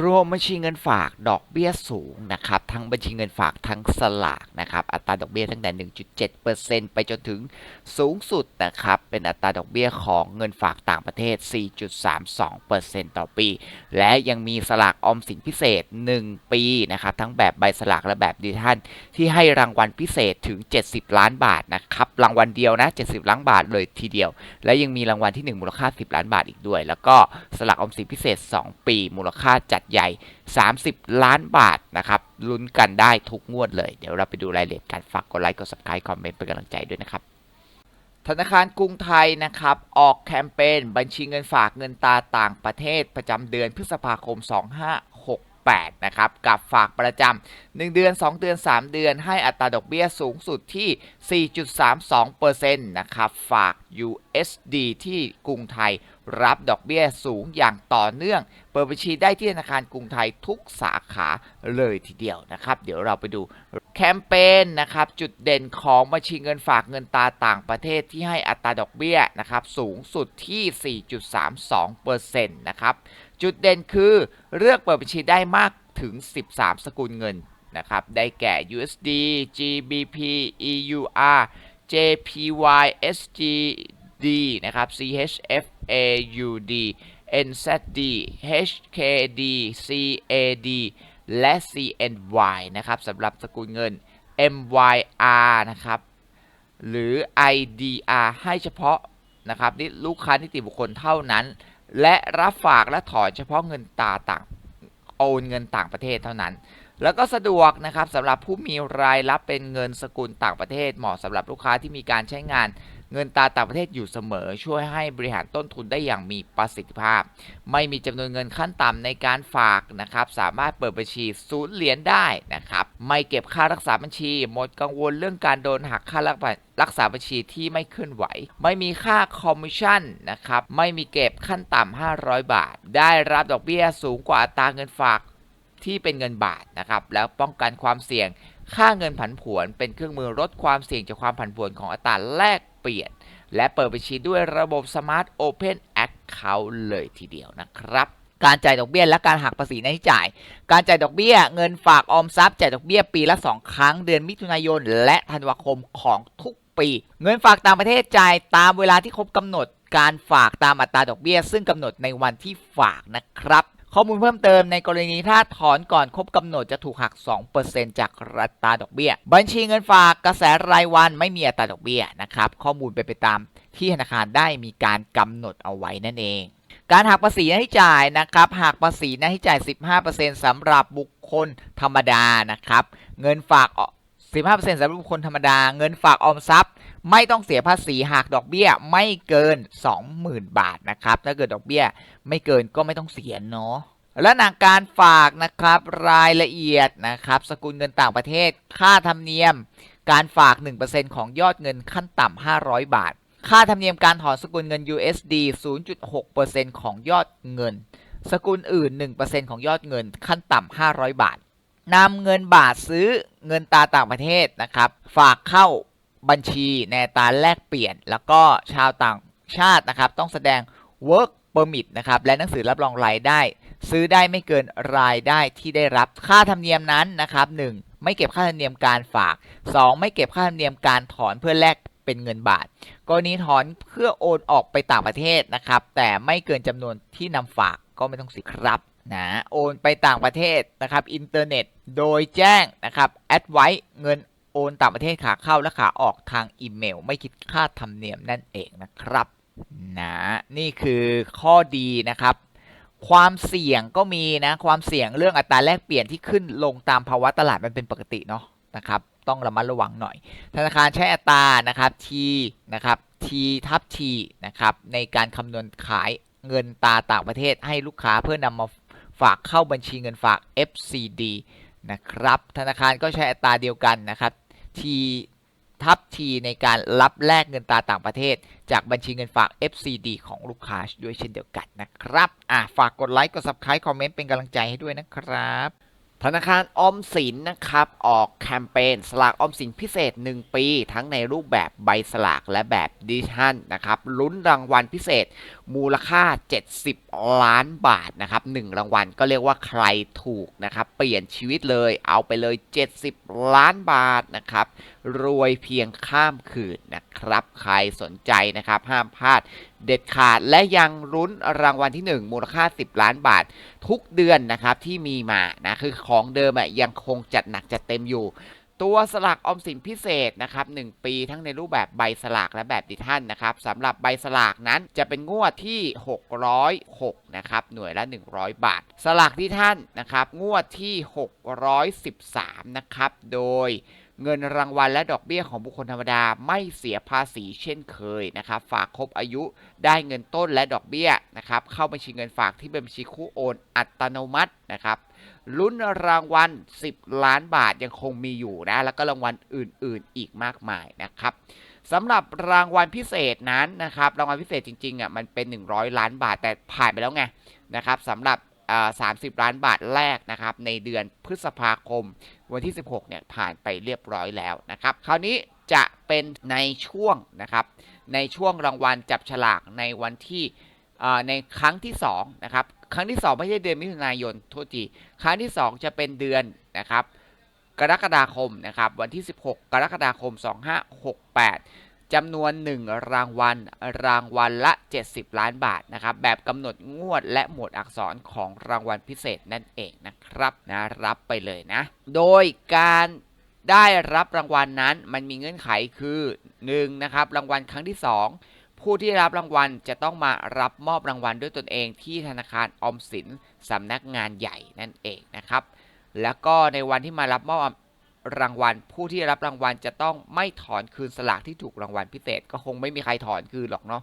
รวมบัญชีเงินฝากดอกเบี้ยสูงนะครับทั้งบัญชีเงินฝากทั้งสลากนะครับอัตราดอกเบี้ยตั้งแต่ 1.7%ไปจนถึงสูงสุดนะครับเป็นอัตราดอกเบี้ยของเงินฝากต่างประเทศ 4.32%ต่อปี และยังมีสลากออมสินพิเศษ 1 ปีนะครับทั้งแบบใบสลากและแบบดิจิทัลที่ให้รางวัลพิเศษถึง 70 ล้านบาทนะครับรางวัลเดียวนะ 70 ล้านบาทเลยทีเดียว และยังมีรางวัลที่ 1 มูลค่า 10 ล้านบาทอีกด้วย แล้วก็สลากออมสินพิเศษ 2 ปีมูลค่าจัดใหญ่ 30 ล้านบาทนะครับลุ้นกันได้ทุกงวดเลย เดี๋ยวเราไปดูรายละเอียดการฝากกดไลค์กด subscribe คอมเมนต์เป็นกำลังใจด้วยนะครับธนาคารกรุงไทยนะครับ ออกแคมเปญบัญชีเงินฝากเงินตาต่างประเทศประจำเดือนพฤษภาคม 2568 นะครับ กับฝากประจำ1เดือน 2 เดือน 3 เดือน ให้อัตราดอกเบี้ยสูงสุดที่ 4.32%นะครับ ฝาก USD ที่กรุงไทย รับดอกเบี้ยสูงอย่างต่อเนื่อง เปิดบัญชีได้ที่ธนาคารกรุงไทยทุกสาขาเลยทีเดียวนะครับ เดี๋ยวเราไปดูแคมเปญนะครับ จุดเด่นของบัญชีเงินฝากเงินตาต่างประเทศที่ให้อัตราดอกเบี้ยนะครับ สูงสุดที่ 4.32%นะครับ จุดเด่นคือเลือกเปิดบัญชีได้มากถึง 13 สกุลเงินนะครับ ได้แก่ USD GBP EUR JPY SG SGD นะครับ CHFAUD NZD HKD CAD และ CNY นะครับสำหรับสกุลเงิน MYR นะครับ หรือ IDR ให้เฉพาะนะครับนี่ลูกค้านิติบุคคลเท่านั้น และรับฝากและถอนเฉพาะเงินตาต่างโอนเงินต่างประเทศเท่านั้น แล้วก็สะดวกนะครับสำหรับผู้มีรายรับเป็นเงินสกุลต่างประเทศเหมาะสำหรับลูกค้าที่มีการใช้งาน เงินตาต่างประเทศอยู่เสมอ ช่วยให้บริหารต้นทุนได้อย่างมีประสิทธิภาพ ไม่มีจำนวนเงินขั้นต่ำในการฝากนะครับสามารถเปิดบัญชีศูนย์เหรียญได้นะครับไม่เก็บค่ารักษาบัญชี หมดกังวลเรื่องการโดนหักค่ารักษาบัญชีที่ไม่เคลื่อนไหว ไม่มีค่าคอมมิชชั่นนะครับไม่มีเก็บขั้นต่ำ500 บาท ได้รับดอกเบี้ยสูงกว่าอัตราเงินฝากที่เป็นเงินบาทนะครับแล้วป้องกันความเสี่ยง ค่าเงินผันผวนเป็นเครื่องมือลดความเสี่ยงจากความผันผวนของอัตราแลก ปลี่ยน และเปิดบัญชีด้วยระบบ Smart Open Account เลยทีเดียวนะครับการจ่ายดอกเบี้ยและการหักภาษีในจ่าย การจ่ายดอกเบี้ยเงินฝากออมทรัพย์จ่ายดอกเบี้ยปีละ 2 ครั้งเดือนมิถุนายน และธันวาคมของทุกปี เงินฝากต่างประเทศจ่ายตามเวลาที่ครบกำหนด การฝากตามอัตราดอกเบี้ย ซึ่งกำหนดในวันที่ฝากนะครับ ข้อมูลเพิ่มเติมในกรณีถ้าถอนก่อนครบกำหนดจะถูกหัก 2%จากอัตราดอกเบี้ย บัญชีเงินฝากกระแสรายวันไม่มีอัตราดอกเบี้ยนะครับ ข้อมูลเป็นไปตามที่ธนาคารได้มีการกำหนดเอาไว้นั่นเอง การหักภาษีหน้าที่จ่ายนะครับหักภาษีหน้าที่จ่าย 15%สำหรับบุคคลธรรมดานะครับ เงินฝาก 15%สำหรับบุคคลธรรมดา เงินฝากออมทรัพย์ ไม่ต้องเสียภาษีหากดอกเบี้ยไม่เกิน 20,000 บาทนะครับ ถ้าเกิดดอกเบี้ยไม่เกินก็ไม่ต้องเสียเนาะและหนักการฝากนะครับรายละเอียดนะครับ สกุลเงินต่างประเทศ ค่าธรรมเนียม การฝาก 1%ของยอดเงินขั้นต่ำ500 บาท ค่าธรรมเนียมการถอนสกุลเงิน USD 0.6%ของยอดเงิน สกุลอื่น 1%ของยอดเงินขั้นต่ำ500 บาทนำเงินบาทซื้อเงินตาต่างประเทศนะครับ ฝากเข้า บัญชีในตาแลกเปลี่ยน แล้วก็ชาวต่างชาตินะครับ ต้องแสดง work permit นะครับ และหนังสือรับรองรายได้ ซื้อได้ไม่เกินรายได้ที่ได้รับค่าธรรมเนียมนั้นนะครับ 1. ไม่เก็บค่าธรรมเนียมการฝาก 2. ไม่เก็บค่าธรรมเนียมการถอนเพื่อแลกเป็นเงินบาท กรณีถอนเพื่อโอนออกไปต่างประเทศนะครับ แต่ไม่เกินจำนวนที่นำฝากก็ไม่ต้องเสียครับนะโอนไปต่างประเทศนะครับอินเทอร์เน็ตโดยแจ้งนะครับแอดไว้เงิน โอนต่างประเทศขาเข้าและขาออกทางอีเมล ไม่คิดค่าธรรมเนียมนั่นเองนะครับนะนี่คือข้อดีนะครับ ความเสี่ยงก็มีนะความเสี่ยงเรื่องอัตราแลกเปลี่ยนที่ขึ้นลงตามภาวะตลาดมันเป็นปกติเนาะนะครับต้องระมัดระวังหน่อย ธนาคารใช้อัตรานะครับ T นะครับ T ทับ T นะครับในการคำนวณขายเงินตาต่างประเทศให้ลูกค้าเพื่อนำมาฝากเข้าบัญชีเงินฝาก FCD นะครับธนาคารก็ใช้อัตราเดียวกันนะครับ T ทับ T ในการรับแลกเงินตราต่างประเทศ จากบัญชีเงินฝาก FCD ของลูกค้าด้วยเช่นเดียวกันนะครับ อะฝากกดไลค์ กด Subscribe คอมเมนต์เป็นกำลังใจให้ด้วยนะครับ ธนาคารออมสินนะครับ ออกแคมเปญสลากออมสินพิเศษ 1 ปี ทั้งในรูปแบบใบสลากและแบบดิจิทัลนะครับลุ้นรางวัลพิเศษ มูลค่า 70 ล้านบาทนะครับ1รางวัลก็เรียกว่าใครถูกนะครับเปลี่ยนชีวิตเลยเอาไปเลย 70 ล้านบาทนะครับรวยเพียงข้ามคืนนะครับ ใครสนใจนะครับห้ามพลาด เด็ดขาด และยังรุ้นรางวัลที่ 1 มูลค่า 10 ล้านบาททุกเดือนนะครับที่มีมานะคือของเดิมอะยังคงจัดหนักจัดเต็มอยู่ตัวสลากออมสินพิเศษนะครับ1ปีทั้งในรูปแบบใบสลากและแบบดิทัลนะครับสำหรับใบสลากนั้นจะเป็นงวดที่ 606นะครับหน่วยละ 100 บาท สลากดิทัลนะครับงวดที่ 613นะครับโดย เงินรางวัลและดอกเบี้ยของบุคคลธรรมดาไม่เสียภาษีเช่นเคยนะครับ ฝากครบอายุได้เงินต้นและดอกเบี้ยนะครับ เข้าบัญชีเงินฝากที่เป็นบัญชีคู่โอนอัตโนมัตินะครับลุ้นรางวัล 10 ล้านบาทยังคงมีอยู่นะ แล้วก็รางวัลอื่นๆ อีกมากมายนะครับสำหรับรางวัลพิเศษนั้นนะครับ รางวัลพิเศษจริงๆอะมันเป็น 100 ล้านบาทแต่ผ่านไปแล้วไงนะครับสำหรับ 30 ล้านบาทแรกนะครับในเดือนพฤษภาคม วันที่ 16เนี่ยผ่านไปเรียบร้อยแล้วนะครับคราวนี้จะเป็นในช่วงนะครับในช่วงรางวัลจับฉลากในวันที่ในครั้งที่2นะครับครั้งที่ 2 ไม่ใช่เดือนมิถุนายนโทษทีครั้งที่ 2 จะเป็นเดือนนะครับกรกฎาคมนะครับวันที่ 16 กรกฎาคม 2568 จำนวน 1 รางวัล รางวัลละ 70 ล้านบาทนะครับ แบบกำหนดงวดและหมวดอักษรของรางวัลพิเศษนั่นเองนะครับนะรับไปเลยนะ โดยการได้รับรางวัลนั้นมันมีเงื่อนไขคือ1นะครับรางวัลครั้งที่ 2 ผู้ที่รับรางวัลจะต้องมารับมอบรางวัลด้วยตนเองที่ธนาคารออมสินสำนักงานใหญ่นั่นเองนะครับ แล้วก็ในวันที่มารับมอบ รางวัล ผู้ที่รับรางวัลจะต้องไม่ถอนคืนสลากที่ถูกรางวัลพิเศษ ก็คงไม่มีใครถอนคืนหรอกเนาะ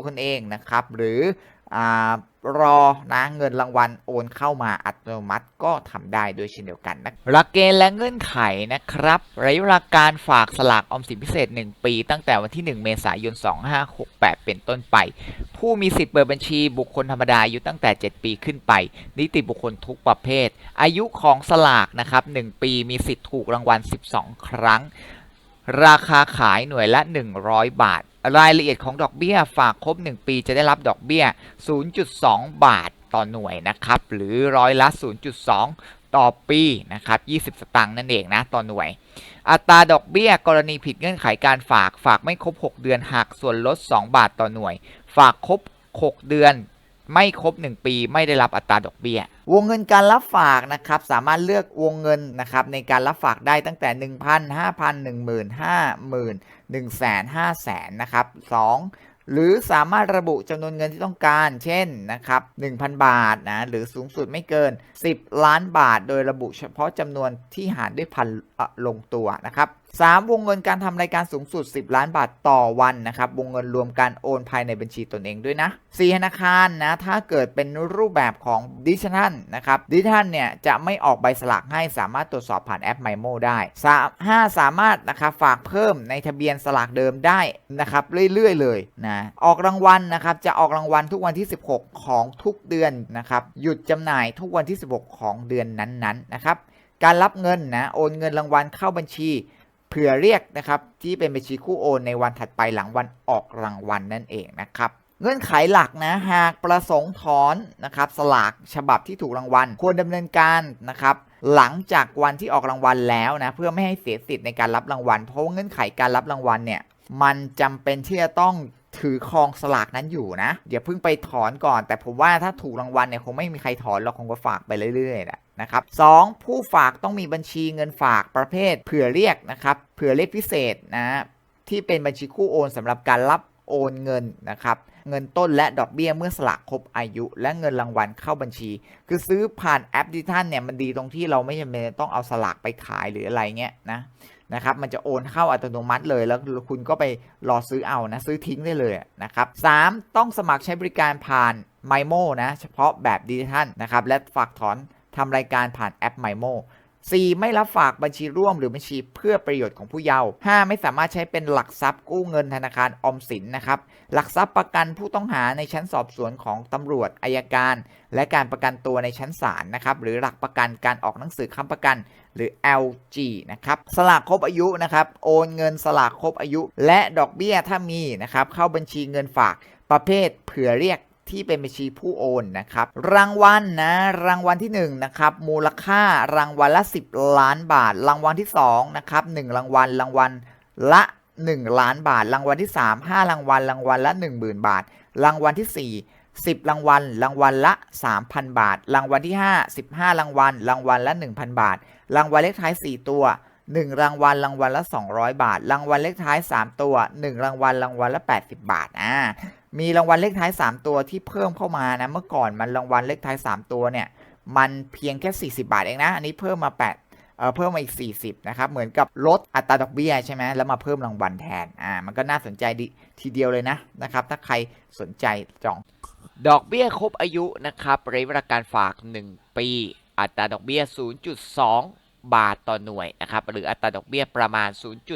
คุณเองนะครับ หรืออรอนะเงินรางวัลโอนเข้ามาอัตโนมัติก็ทำได้ด้วยเช่นเดียวกันนะหลักเกณฑ์และเงื่อนไขนะครับระยะเวลาการฝากสลากออมสินพิเศษ 1 ปี ตั้งแต่วันที่ 1 เมษายน 2568 เป็นต้นไป ผู้มีสิทธิ์เปิดบัญชีบุคคลธรรมดาอายุตั้งแต่ 7 ปีขึ้นไป นิติบุคคลทุกประเภท อายุของสลากนะครับ1ปีมีสิทธิ์ถูกรางวัล 12 ครั้ง ราคาขายหน่วยละ 100 บาท รายละเอียดของดอกเบี้ยฝากครบ 1 ปีจะได้รับดอกเบี้ย 0.2 บาทต่อหน่วยนะครับ หรือร้อยละ 0.2 ต่อปีนะครับ 20 สตางค์นั่นเองนะต่อหน่วย อัตราดอกเบี้ยกรณีผิดเงื่อนไขการฝากฝากไม่ครบ 6 เดือนหักส่วนลด 2 บาทต่อหน่วย ฝากครบ 6 เดือน ไม่ครบ 1 ปีไม่ได้รับอัตราดอกเบี้ย วงเงินการรับฝากนะครับสามารถเลือกวงเงินนะครับในการรับฝากได้ตั้งแต่ 1,000 5,000 10,000 50,000 100,000 500,000นะครับ2หรือสามารถระบุจำนวนเงินที่ต้องการ เช่นนะครับ 1,000 บาทนะ หรือสูงสุดไม่เกิน 10 ล้านบาท โดยระบุเฉพาะจำนวนที่หารด้วยพันลงตัวนะครับ 3. วงเงินการทำรายการสูงสุด 10 ล้านบาทต่อวันนะครับ วงเงินรวมการโอนภายในบัญชีตนเองด้วยนะ 4. ธนาคารนะ ถ้าเกิดเป็นรูปแบบของดิจิทัลนะครับ ดิจิทัลเนี่ยจะไม่ออกใบสลากให้สามารถตรวจสอบผ่านแอป MyMo ได้ 5. สามารถนะครับฝากเพิ่มในทะเบียนสลากเดิมได้นะครับเรื่อยๆเลยนะ ออกรางวัลนะครับจะออกรางวัลทุกวันที่ 16 ของทุกเดือนนะครับหยุดจำหน่ายทุกวันที่ 16 ของเดือนนั้นๆนะครับการรับเงินนะโอนเงินรางวัลเข้าบัญชี เผื่อเรียกนะครับที่เป็นบัญชีคู่โอนในวันถัดไปหลังวันออกรางวัลนั่นเองนะครับเงื่อนไขหลักนะหากประสงค์ถอนนะครับสลากฉบับที่ถูกรางวัล ควรดำเนินการนะครับหลังจากวันที่ออกรางวัลแล้วนะเพื่อไม่ให้เสียสิทธิ์ในการรับรางวัล เพราะเงื่อนไขการรับรางวัลเนี่ยมันจำเป็นที่จะต้องถือครองสลากนั้นอยู่นะอย่าเพิ่งไปถอนก่อน แต่ผมว่าถ้าถูกรางวัลเนี่ยคงไม่มีใครถอนเราคงก็ฝากไปเรื่อยๆแหละ นะครับสองผู้ฝากต้องมีบัญชีเงินฝากประเภทเผื่อเรียกนะครับเผื่อเรียกพิเศษนะที่เป็นบัญชีคู่โอนสำหรับการรับโอนเงินนะครับเงินต้นและดอกเบี้ยเมื่อสลากครบอายุ และเงินรางวัลเข้าบัญชี คือซื้อผ่านแอปดิจิทัลเนี่ยมันดีตรงที่เราไม่จำเป็นต้องเอาสลากไปขายหรืออะไรเงี้ยนะนะครับมันจะโอนเข้าอัตโนมัติเลยแล้วคุณก็ไปรอซื้อเอานะซื้อทิ้งได้เลยนะครับสามต้องสมัครใช้บริการผ่าน m y m o นะเฉพาะแบบดิจิทัลนะครับและฝากถอน ทำรายการผ่านแอป m y m o 4. ไม่รับฝากบัญชีร่วมหรือบัญชีเพื่อประโยชน์ของผู้เยาว์ 5. ไม่สามารถใช้เป็นหลักทรัพย์กู้เงินธนาคารออมสินนะครับ หลักทรัพย์ประกันผู้ต้องหาในชั้นสอบสวนของตำรวจอายการ และการประกันตัวในชั้นศาลนะครับ หรือหลักประกันการออกหนังสือค้ำประกัน หรือ LG นะครับ สลากครบอายุนะครับ โอนเงินสลากครบอายุ และดอกเบี้ยถ้ามีนะครับ เข้าบัญชีเงินฝากประเภทเผื่อเรียก ที่เป็นบัญชีผู้โอนนะครับ รางวัลนะ รางวัลที่1นะครับมูลค่ารางวัลละ 10 ล้านบาท รางวัลที่2นะครับ1รางวัลรางวัลละ 1 ล้านบาท รางวัลที่ 3 5 รางวัลรางวัลละ 10,000 บาท รางวัลที่ 4 10 รางวัล รางวัลละ 3,000 บาท รางวัลที่ 5 15 รางวัล รางวัลละ 1,000 บาท รางวัลเลขท้าย 4 ตัว 1 รางวัล รางวัลละ 200 บาท รางวัลเลขท้าย 3 ตัว 1 รางวัล รางวัลละ 80 บาท อ่า มีรางวัลเลขท้าย 3 ตัวที่เพิ่มเข้ามานะ เมื่อก่อนมันรางวัลเลขท้าย 3 ตัวเนี่ย มันเพียงแค่ 40 บาทเองนะ อันนี้เพิ่มมา 8 เอ่อเพิ่มมาอีก 40 นะครับ เหมือนกับลดอัตราดอกเบี้ยใช่ไหมแล้วมาเพิ่มรางวัลแทน อ่า มันก็น่าสนใจดีทีเดียวเลยนะนะครับ ถ้าใครสนใจจอง ดอกเบี้ยครบอายุนะครับระยะเวลาการฝาก 1 ปี อัตราดอกเบี้ย 0.2 บาทต่อหน่วยนะครับหรืออัตราดอกเบี้ยประมาณ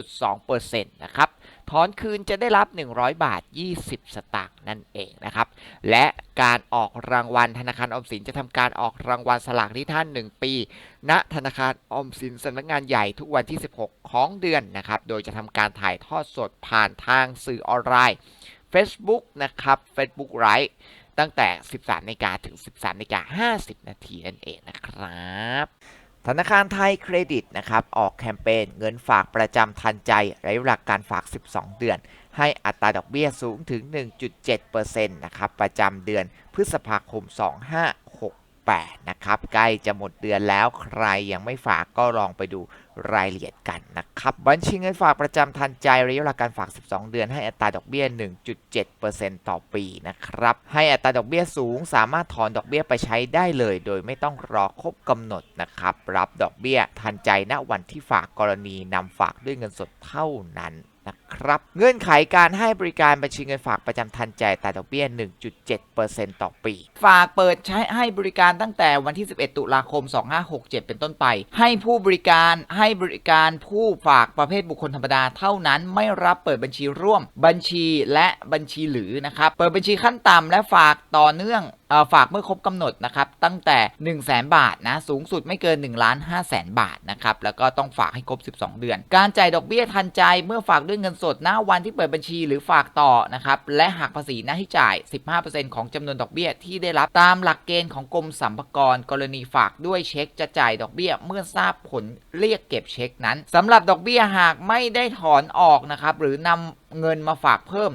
0.2%นะครับถอนคืนจะได้รับ 100 บาท 20 สตางค์นั่นเองนะครับและการออกรางวัลธนาคารออมสินจะทำการออกรางวัลสลากที่ท่าน 1 ปี ณธนาคารออมสินสำนักงานใหญ่ทุกวันที่ 16 ของเดือนนะครับโดยจะทำการถ่ายทอดสดผ่านทางสื่อออนไลน์ Facebook นะครับ Facebook Live ตั้งแต่ 13นาฬิกาถึง 13นาฬิกา50 นาทีนั่นเองนะครับ ธนาคารไทยเครดิตนะครับออกแคมเปญเงินฝากประจำทันใจไร้หลัการฝาก 12 เดือน ให้อัตราดอกเบี้ยสูงถึง 1.7%นะครับประจำเดือนพฤษภาคม 2568 8 นะครับ ใกล้จะหมดเดือนแล้วใครยังไม่ฝากก็ลองไปดูรายละเอียดกันนะครับ บัญชีเงินฝากประจำทันใจระยะเวลาการฝาก 12 เดือนให้อัตราดอกเบี้ย 1.7%ต่อปีนะครับ ให้อัตราดอกเบี้ยสูง สามารถถอนดอกเบี้ยไปใช้ได้เลย โดยไม่ต้องรอครบกำหนดนะครับ รับดอกเบี้ยทันใจณวันที่ฝากกรณีนำฝากด้วยเงินสดเท่านั้น นะครับเงื่อนไขการให้บริการบัญชีเงินฝากประจำทันใจอัตราดอกเบี้ย 1.7%ต่อปี ฝากเปิดใช้ให้บริการตั้งแต่วันที่ 11 ตุลาคม 2567 เป็นต้นไป ให้ผู้บริการให้บริการผู้ฝากประเภทบุคคลธรรมดาเท่านั้นไม่รับเปิดบัญชีร่วม บัญชีและบัญชีหรือนะครับ เปิดบัญชีขั้นต่ำและฝากต่อเนื่องฝากเมื่อครบกำหนดนะครับตั้งแต่ 1 0 0 0 0แบาทนะสูงสุดไม่เกิน1ล้าน5แสนบาทนะครับแล้วก็ต้องฝากให้ครบ 12 เดือน การจ่ายดอกเบี้ยทันใจเมื่อฝากด้วยเงินสดณวันที่เปิดบัญชีหรือฝากต่อนะครับและหักภาษีหน้าที่จ่าย 15%ของจำนวนดอกเบี้ยที่ได้รับตามหลักเกณฑ์ของกรมสรรพากรกรณีฝากด้วยเช็คจะจ่ายดอกเบี้ยเมื่อทราบผลเรียกเก็บเช็คนั้นสำหรับดอกเบี้ยหากไม่ได้ถอนออกนะครับหรือนำเงินมาฝากเพิ่ม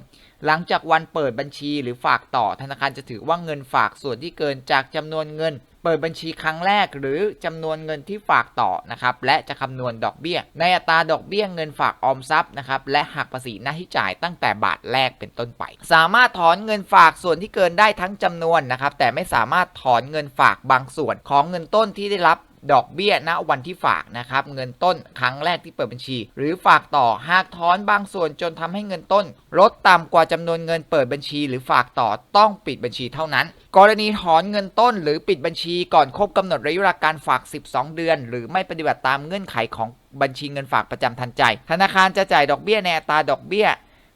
หลังจากวันเปิดบัญชีหรือฝากต่อธนาคารจะถือว่าเงินฝากส่วนที่เกินจากจำนวนเงิน เปิดบัญชีครั้งแรกหรือจำนวนเงินที่ฝากต่อนะครับและจะคำนวณดอกเบี้ย ในอัตราดอกเบี้ยเงินฝากออมทรัพย์นะครับและหักภาษีหน้าที่จ่ายตั้งแต่บาทแรกเป็นต้นไป สามารถถอนเงินฝากส่วนที่เกินได้ทั้งจำนวนนะครับแต่ไม่สามารถถอนเงินฝากบางส่วนของเงินต้นที่ได้รับ ดอกเบี้ยณวันที่ฝากนะครับเงินต้นครั้งแรกที่เปิดบัญชี หรือฝากต่อหากถอนบางส่วนจนทำให้เงินต้น ลดต่ำกว่าจำนวนเงินเปิดบัญชี หรือฝากต่อต้องปิดบัญชีเท่านั้น กรณีถอนเงินต้น หรือปิดบัญชีก่อนครบกำหนดระยะเวลาการฝาก 12 เดือน หรือไม่ปฏิบัติตามเงื่อนไขของบัญชีเงินฝากประจำทันใจ ธนาคารจะจ่ายดอกเบี้ยในอัตราดอกเบี้ย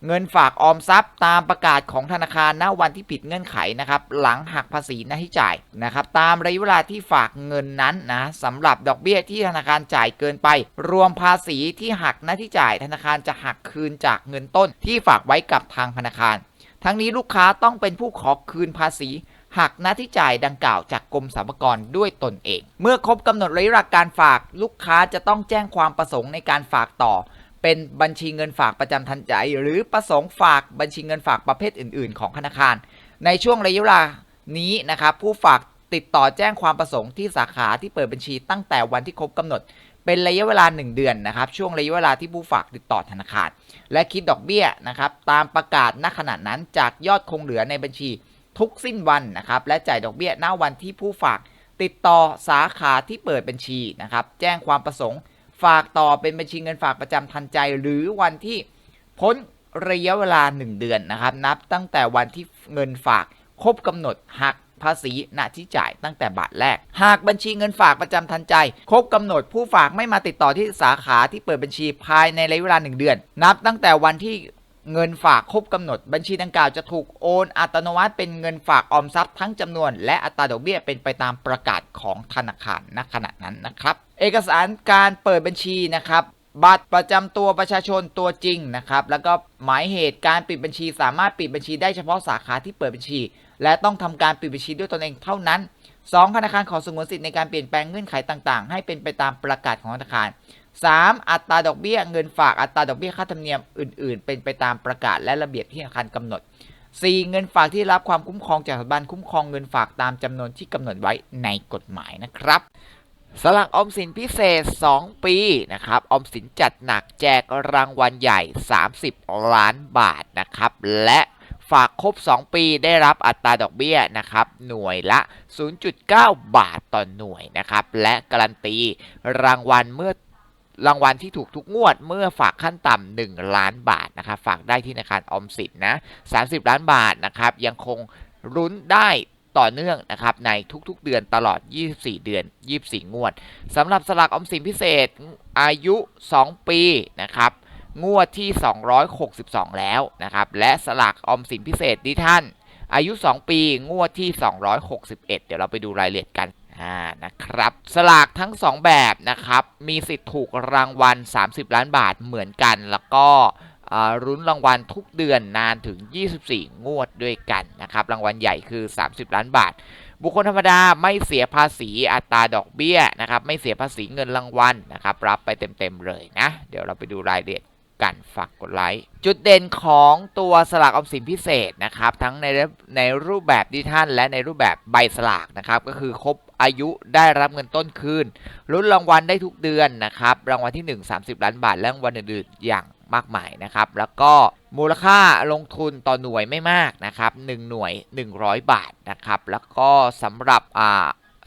เงินฝากออมทรัพย์ตามประกาศของธนาคารณวันที่ผิดเงื่อนไขนะครับหลังหักภาษีหน้าที่จ่ายนะครับตามระยะเวลาที่ฝากเงินนั้นนะสำหรับดอกเบี้ยที่ธนาคารจ่ายเกินไป รวมภาษีที่หักหน้าที่จ่าย ธนาคารจะหักคืนจากเงินต้นที่ฝากไว้กับทางธนาคาร ทั้งนี้ลูกค้าต้องเป็นผู้ขอคืนภาษีหักหน้าที่จ่ายดังกล่าวจากกรมสรรพากรด้วยตนเอง เมื่อครบกำหนดระยะเวลาการฝาก ลูกค้าจะต้องแจ้งความประสงค์ในการฝากต่อ เป็นบัญชีเงินฝากประจำทันใจ หรือประสงค์ฝากบัญชีเงินฝากประเภทอื่น ๆ ของธนาคาร ในช่วงระยะเวลานี้นะครับผู้ฝากติดต่อแจ้งความประสงค์ที่สาขาที่เปิดบัญชีตั้งแต่วันที่ครบกำหนด เป็นระยะเวลา 1 เดือนนะครับช่วงระยะเวลาที่ผู้ฝากติดต่อธนาคาร และคิดดอกเบี้ยนะครับตามประกาศณขณะนั้นจากยอดคงเหลือในบัญชีทุกสิ้นวันนะครับและจ่ายดอกเบี้ยณวันที่ผู้ฝากติดต่อสาขาที่เปิดบัญชีนะครับแจ้งความประสงค์ ฝากต่อเป็นบัญชีเงินฝากประจำทันใจ หรือวันที่พ้นระยะเวลา 1 เดือนนะครับ นับตั้งแต่วันที่เงินฝากครบกำหนดหักภาษีณที่จ่ายตั้งแต่บาทแรก หากบัญชีเงินฝากประจำทันใจ ครบกำหนดผู้ฝากไม่มาติดต่อที่สาขาที่เปิดบัญชีภายในระยะเวลา 1 เดือน นับตั้งแต่วันที่เงินฝากครบกำหนด บัญชีดังกล่าวจะถูกโอนอัตโนมัติเป็นเงินฝากออมทรัพย์ทั้งจำนวน และอัตราดอกเบี้ยเป็นไปตามประกาศของธนาคารณขณะนั้นนะครับ เอกสารการเปิดบัญชีนะครับ บัตรประจำตัวประชาชนตัวจริงนะครับ แล้วก็หมายเหตุการปิดบัญชี สามารถปิดบัญชีได้เฉพาะสาขาที่เปิดบัญชี และต้องทำการปิดบัญชีด้วยตนเองเท่านั้น 2. ธนาคารขอสงวนสิทธิ์ในการเปลี่ยนแปลงเงื่อนไขต่างๆ ให้เป็นไปตามประกาศของธนาคาร 3. อัตราดอกเบี้ยเงินฝากอัตราดอกเบี้ยค่าธรรมเนียมอื่น ๆ เป็นไปตามประกาศและระเบียบที่ธนาคารกำหนด 4. เงินฝากที่รับความคุ้มครองจากสถาบันคุ้มครองเงินฝากตามจำนวนที่กำหนดไว้ในกฎหมายนะครับ สลากออมสินพิเศษ 2 ปีนะครับออมสินจัดหนักแจกรางวัลใหญ่ 30 ล้านบาทนะครับ และฝากครบ 2 ปีได้รับอัตราดอกเบี้ยนะครับหน่วยละ 0.9 บาทต่อหน่วยนะครับและการันตีรางวัลเมื่อรางวัลที่ถูกทุกงวดเมื่อฝากขั้นต่ำ1ล้านบาทนะครับฝากได้ที่ธนาคารออมสินนะ 30 ล้านบาทนะครับยังคงรุ้นได้ ต่อเนื่องนะครับในทุกๆเดือนตลอด 24 เดือน 24 งวดสำหรับสลากออมสินพิเศษอายุ 2 ปีนะครับงวดที่ 262 แล้วนะครับและสลากออมสินพิเศษดิท่านอายุ 2 ปี งวดที่ 261 เดี๋ยวเราไปดูรายละเอียดกันอ่านะครับสลากทั้ง 2 แบบนะครับ มีสิทธิ์ถูกรางวัล 30 ล้านบาทเหมือนกัน แล้วก็ รุ้นรางวัลทุกเดือนนานถึง 24 งวดด้วยกันนะครับรางวัลใหญ่คือ 30 ล้านบาท บุคคลธรรมดาไม่เสียภาษีอัตราดอกเบี้ยนะครับไม่เสียภาษีเงินรางวัลนะครับรับไปเต็มๆเลยนะ เดี๋ยวเราไปดูรายละเอียดกันฝากกดไลค์จุดเด่นของตัวสลากออมสินพิเศษนะครับทั้งในในรูปแบบดิจิทัลและในรูปแบบใบสลากนะครับก็คือครบอายุได้รับเงินต้นคืนลุ้นรางวัลได้ทุกเดือนนะครับรางวัลที่ 1 30 ล้านบาทและรางวัลอื่นๆอย่าง มากมายนะครับ แล้วก็มูลค่าลงทุนต่อหน่วยไม่มากนะครับ 1 หน่วย 100 บาทนะครับ แล้วก็สำหรับ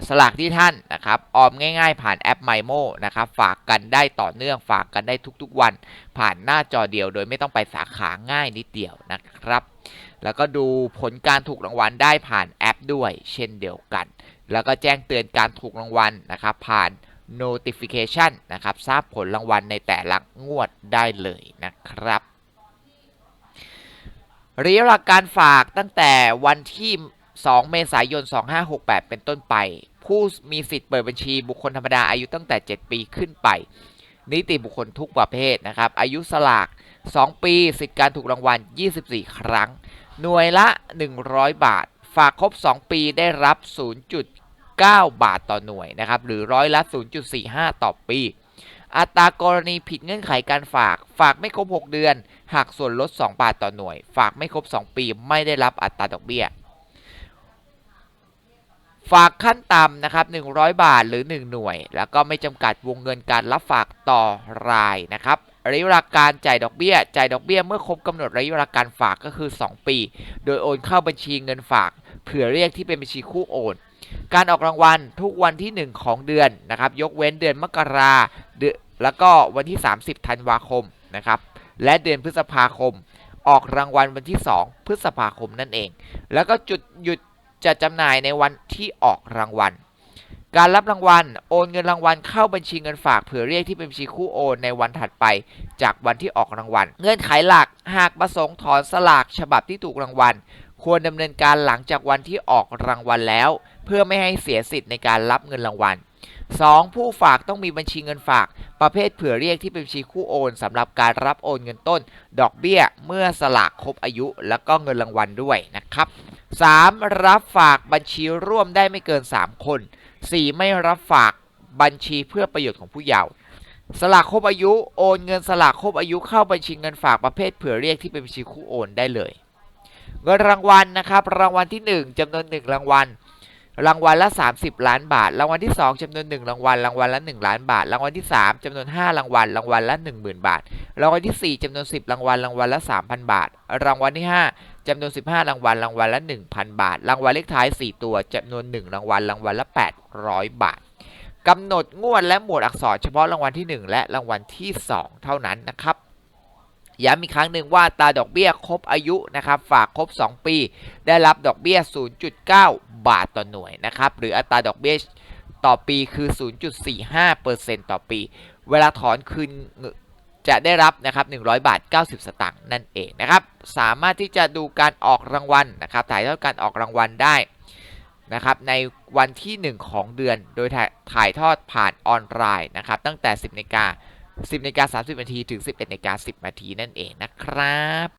สลากที่ท่านนะครับออมง่ายๆ ผ่านแอป MyMo นะครับฝากกันได้ต่อเนื่องฝากกันได้ทุกๆวัน ผ่านหน้าจอเดียว โดยไม่ต้องไปสาขาง่ายนิดเดียวนะครับ แล้วก็ดูผลการถูกรางวัลได้ผ่านแอปด้วย เช่นเดียวกัน แล้วก็แจ้งเตือนการถูกรางวัลนะครับผ่าน notification นะครับ ทราบผลรางวัลในแต่ละงวดได้เลยนะครับระยะเวลาการฝากตั้งแต่วันที่ 2 เมษายน 2568 เป็นต้นไป ผู้มีสิทธิ์เปิดบัญชีบุคคลธรรมดาอายุตั้งแต่ 7 ปีขึ้นไป นิติบุคคลทุกประเภทนะครับ อายุสลาก 2 ปี สิทธิ์การถูกรางวัล 24 ครั้ง หน่วยละ 100 บาท ฝากครบ 2 ปีได้รับ 9 บาทต่อหน่วยนะครับหรือร้อยละ 0.45 ต่อปี อัตรากรณีผิดเงื่อนไขการฝาก ฝากไม่ครบ 6 เดือนหักส่วนลด 2 บาทต่อหน่วย ฝากไม่ครบ 2 ปี ไม่ได้รับอัตราดอกเบี้ย ฝากขั้นต่ำนะครับ 100 บาทหรือ 1 หน่วย แล้วก็ไม่จำกัดวงเงินการรับฝากต่อรายนะครับระยะเวลาการจ่ายดอกเบี้ย จ่ายดอกเบี้ยเมื่อครบกำหนดระยะเวลาการฝากก็คือ 2 ปี โดยโอนเข้าบัญชีเงินฝาก เผื่อเรียกที่เป็นบัญชีคู่โอน การออกรางวัลทุกวันที่ 1 ของเดือนนะครับ ยกเว้นเดือนมกราเดือนแล้วก็วันที่ 30ธันวาคมนะครับ และเดือนพฤษภาคม ออกรางวัลวันที่ 2 พฤษภาคมนั่นเอง แล้วก็จุดหยุดจะจำหน่ายในวันที่ออกรางวัล การรับรางวัล โอนเงินรางวัลเข้าบัญชีเงินฝากเผื่อเรียกที่เป็นบัญชีคู่โอนในวันถัดไป จากวันที่ออกรางวัล เงื่อนไขหลักหากประสงค์ถอนสลากฉบับที่ถูกรางวัล ควรดำเนินการหลังจากวันที่ออกรางวัลแล้ว เพื่อไม่ให้เสียสิทธิ์ในการรับเงินรางวัล 2. ผู้ฝากต้องมีบัญชีเงินฝาก ประเภทเผื่อเรียกที่เป็นบัญชีคู่โอนสำหรับการรับโอนเงินต้น ดอกเบี้ยเมื่อสลากครบอายุ แล้วก็เงินรางวัลด้วยนะครับ 3. รับฝากบัญชีร่วมได้ไม่เกิน 3 คน 4. ไม่รับฝากบัญชีเพื่อประโยชน์ของผู้เยาว์สลากครบอายุโอนเงินสลากครบอายุเข้าบัญชีเงินฝากประเภทเผื่อเรียกที่เป็นบัญชีคู่โอนได้เลย รางวัลนะครับ รางวัลที่ 1จำนวน 1 รางวัล รางวัลละ 30 ล้านบาท รางวัลที่ 2จำนวน 1 รางวัล รางวัลละ 1 ล้านบาท รางวัลที่ 3จำนวน 5 รางวัล รางวัลละ 10,000 บาท รางวัลที่ 4จำนวน 10 รางวัล รางวัลละ 3,000 บาท รางวัลที่ 5จำนวน 15 รางวัล รางวัลละ 1,000 บาท รางวัลเลขท้าย 4 ตัวจำนวน 1 รางวัล รางวัลละ 800 บาทกำหนดงวดและหมวดอักษรเฉพาะรางวัลที่ 1 และรางวัลที่ 2 เท่านั้นนะครับ ย้ำอีกครั้งหนึ่งว่าตาดอกเบี้ยครบอายุนะครับฝากครบ 2 ปี ได้รับดอกเบี้ย 0.9 บาทต่อหน่วยนะครับหรืออัตราดอกเบี้ยต่อปีคือ 0.45%ต่อปี เวลาถอนคืนจะได้รับนะครับ100 บาท 90 สตางค์นั่นเองนะครับสามารถที่จะดูการออกรางวัลนะครับถ่ายทอดการออกรางวัลได้นะครับในวันที่ 1 ของเดือนโดยถ่ายถ่ายทอดผ่านออนไลน์นะครับตั้งแต่ 10นาฬิกา 10นาฬิกา30นาทีถึง 11นาฬิกา10นาทีนั่นเองนะครับ